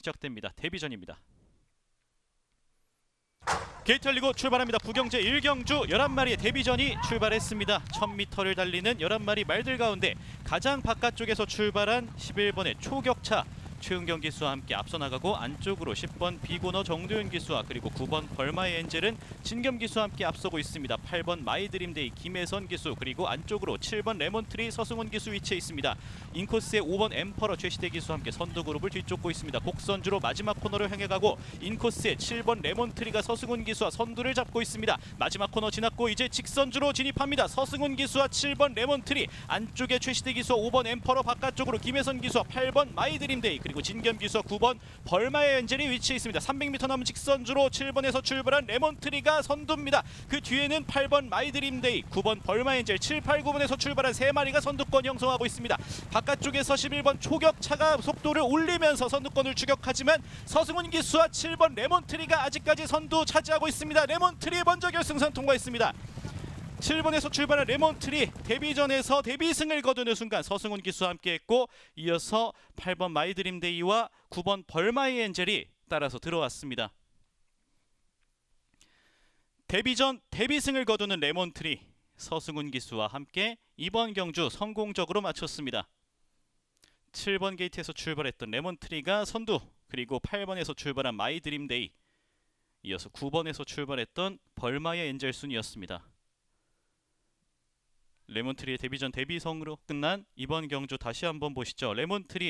시작됩니다. 데뷔전입니다. 게이트 열리고 출발합니다. 부경제 1경주 11마리의 데뷔전이 출발했습니다. 1000m를 달리는 11마리 말들 가운데 가장 바깥쪽에서 출발한 11번의 초격차 최은경 기수와 함께 앞서 나가고 안쪽으로 10번 비고너 정도윤 기수와 그리고 9번 벌마의 엔젤은 진겸 기수와 함께 앞서고 있습니다. 8번 마이드림데이 김혜선 기수 그리고 안쪽으로 7번 레몬트리 서승훈 기수 위치해 있습니다. 인코스의 5번 엠퍼러 최시대 기수와 함께 선두 그룹을 뒤쫓고 있습니다. 곡선주로 마지막 코너를 향해 가고 인코스의 7번 레몬트리가 서승훈 기수와 선두를 잡고 있습니다. 마지막 코너 지났고 이제 직선주로 진입합니다. 서승훈 기수와 7번 레몬트리 안쪽에 최시대 기수와 5번 엠퍼러 바깥쪽으로 김혜선 기수와 8번 마이드림데이 그리고 진겸 기수와 9번 벌마의 엔젤이 위치해 있습니다. 300m 남은 직선주로 7번에서 출발한 레몬트리가 선두입니다. 그 뒤에는 8번 마이드림데이, 9번 벌마의 엔젤, 7, 8, 9번에서 출발한 세 마리가 선두권 형성하고 있습니다. 바깥쪽에서 11번 초격차가 속도를 올리면서 선두권을 추격하지만 서승훈 기수와 7번 레몬트리가 아직까지 선두 차지하고 있습니다. 레몬트리 먼저 결승선 통과했습니다. 7번에서 출발한 레몬트리 데뷔전에서 데뷔승을 거두는 순간 서승훈 기수와 함께했고 이어서 8번 마이드림데이와 9번 벌마이 엔젤이 따라서 들어왔습니다. 데뷔전 데뷔승을 거두는 레몬트리 서승훈 기수와 함께 이번 경주 성공적으로 마쳤습니다. 7번 게이트에서 출발했던 레몬트리가 선두 그리고 8번에서 출발한 마이드림데이 이어서 9번에서 출발했던 벌마의 엔젤 순이었습니다. 레몬트리의 데뷔전 데뷔성으로 끝난 이번 경주 다시 한번 보시죠. 레몬트리